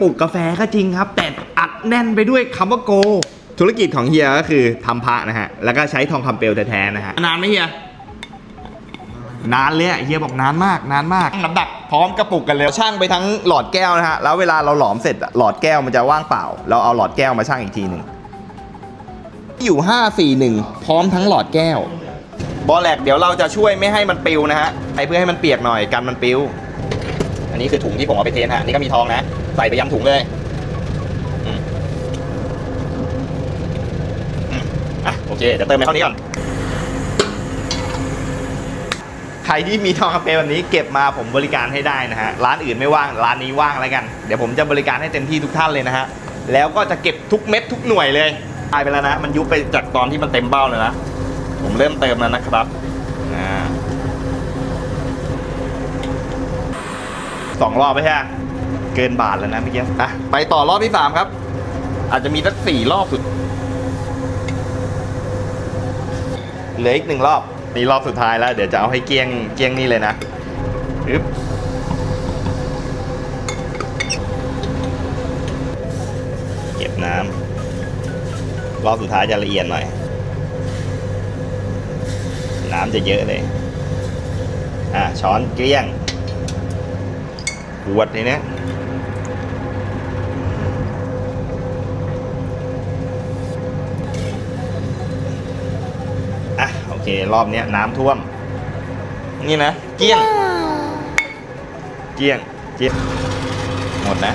ปุกกาแฟก็จริงครับ แต่อัดแน่นไปด้วยคำว่าโก ธุรกิจของเฮียก็คือทำพระนะฮะ แล้วก็ใช้ทองคำเปลวแท้ๆนะฮะ นานไหมเฮีย นานเลยอะเฮียบอกนานมาก นานมากน้ำหนักพร้อมกระปุกกันเลยช่างไปทั้งหลอดแก้วนะฮะ แล้วเวลาเราหลอมเสร็จอะหลอดแก้วมันจะว่างเปล่า เราเอาหลอดแก้วมาช่างอีกทีหนึ่งอยู่ 541 พร้อมทั้งหลอดแก้ว บอลแลกเดี๋ยวเราจะช่วยไม่ให้มันปิวนะฮะไอเพื่อให้มันเปียกหน่อยกันมันปิวอั นนี้คือถุงที่ผมเอาไปเทสฮะนี่ก็มีทองนะ ใส่ไปย้ำถุงเลยอะโอเค เดี๋ยวเติมไปเท่านี้ก่อน ใครที่มีทองคำเปลวแบบนี้เก็บมาผมบริการให้ได้นะฮะ ร้านอื่นไม่ว่าง ร้านนี้ว่างแล้วกัน เดี๋ยวผมจะบริการให้เต็มที่ทุกท่านเลยนะฮะ แล้วก็จะเก็บทุกเม็ดทุกหน่วยเลยตายไปแล้วนะ มันยุบไปจากตอนที่มันเต็มเบ้าเลยนะ ผมเริ่มเติมแล้วนะครับ สองรอบไปใช่ไหมเกินบาทแล้วนะเมื่อกี้อะไปต่อรอบที่สามครับ อาจจะมีสักสี่รอบสุด เหลืออีกหนึ่งรอบนี่รอบสุดท้ายแล้ว เดี๋ยวจะเอาให้เกลี้ยงเกลี้ยงนี่เลยนะอึ๊บเก็บน้ำรอบสุดท้ายจะละเอียดหน่อย น้ำจะเยอะเลย อะช้อนเกลี้ยง ขวดเลยเนี่ยอะโอเค รอบเนี้ยน้ำท่วม นี่นะ เกลี้ยง เกลี้ยงเกลี้ยงหมดนะ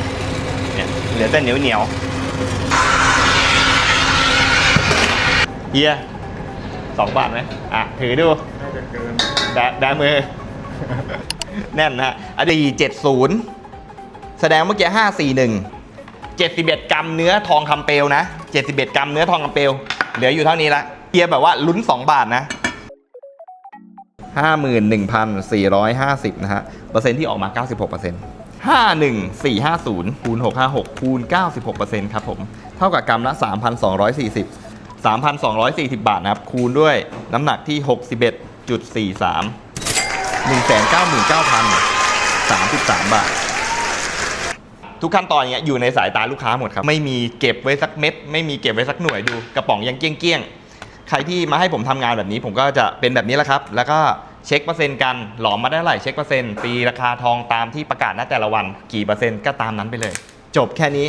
เนี่ยเหลือแต่เหนียวเหนียวเฮียสองบาทไหมอะ ถือดูน่าจะเกินแบะแบะมือ แน่นนะฮะอดีเจ็ดศูนย์แสดงเมื่อกี้ห้าสี่หนึ่งเจ็ดสิบเอ็ดกรัมเนื้อทองคำเปลวนะเจ็ดสิบเอ็ดกรัมเนื้อทองคำเปลวเหลืออยู่เท่านี้ละเทียบแบบว่าลุ้นสองบาทนะห้าหมื่นหนึ่งพันสี่ร้อยห้าสิบนะฮะเปอร์เซ็นต์ที่ออกมาเก้าสิบหกเปอร์เซ็นต์ห้าหนึ่งสี่ห้าศูนย์คูณหกห้าหกคูณเก้าสิบหกเปอร์เซ็นต์ครับผม เท่ากับกรัมละสามพันสองร้อยสี่สิบสามพันสองร้อยสี่สิบบาทนะครับ คูณด้วยน้ำหนักที่หกสิบเอ็ดจุดสี่สาม 1 9 9 9 0 33 บาท ทุกขั้นตอนเนี้ยอยู่ในสายตาลูกค้าหมดครับ ไม่มีเก็บไว้สักเม็ด ไม่มีเก็บไว้สักหน่วยดู กระป๋องยังเกี้ยงๆใครที่มาให้ผมทำงานแบบนี้ ผมก็จะเป็นแบบนี้แหละครับ แล้วก็เช็คเปอร์เซ็นต์กันหลอมมาได้เท่าไหร่เช็คเปอร์เซ็นต์ปีราคาทองตามที่ประกาศณแต่ละวัน กี่เปอร์เซ็นต์ก็ตามนั้นไปเลย จบแค่นี้